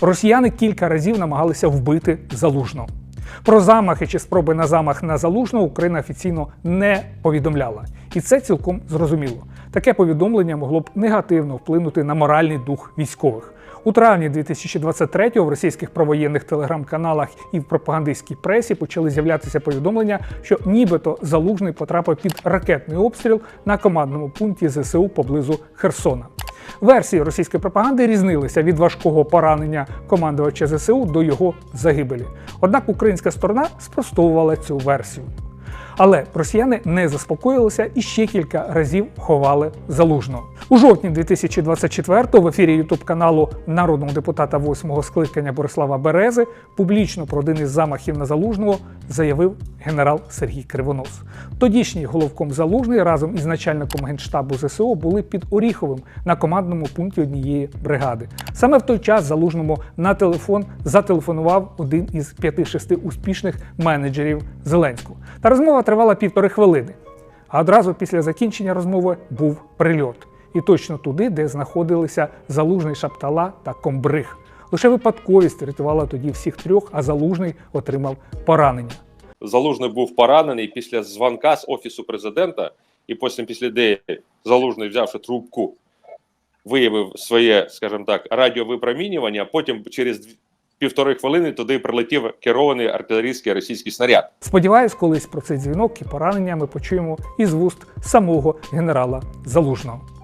Росіяни кілька разів намагалися вбити залужного. Про замахи чи спроби на замах на залужного Україна офіційно не повідомляла, і це цілком зрозуміло. Таке повідомлення могло б негативно вплинути на моральний дух військових. У травні 2023-го в російських провоєнних телеграм-каналах і в пропагандистській пресі почали з'являтися повідомлення, що нібито залужний потрапив під ракетний обстріл на командному пункті ЗСУ поблизу Херсона. Версії російської пропаганди різнилися від важкого поранення командувача ЗСУ до його загибелі. Однак українська сторона спростовувала цю версію. Але росіяни не заспокоїлися і ще кілька разів ховали залужного. У жовтні 2024-го в ефірі ютуб каналу народного депутата восьмого скликання Борислава Берези публічно про один із замахів на залужного заявив генерал Сергій Кривонос. Тодішній головком залужний разом із начальником генштабу ЗСУ були під Оріховим на командному пункті однієї бригади. Саме в той час залужному на телефон зателефонував один із п'яти-шести успішних менеджерів Зеленського. Та розмова тривала півтори хвилини. А одразу після закінчення розмови був прильот. І точно туди, де знаходилися залужний шаптала та комбриг. Лише випадковість рятувала тоді всіх трьох, а залужний отримав поранення. Залужний був поранений після дзвонка з офісу президента, і потім після де Залужний, взявши трубку, виявив своє, скажімо так, радіовипромінювання. Потім через півтори хвилини туди прилетів керований артилерійський російський снаряд. Сподіваюсь, колись про цей дзвінок і поранення ми почуємо із вуст самого генерала Залужного.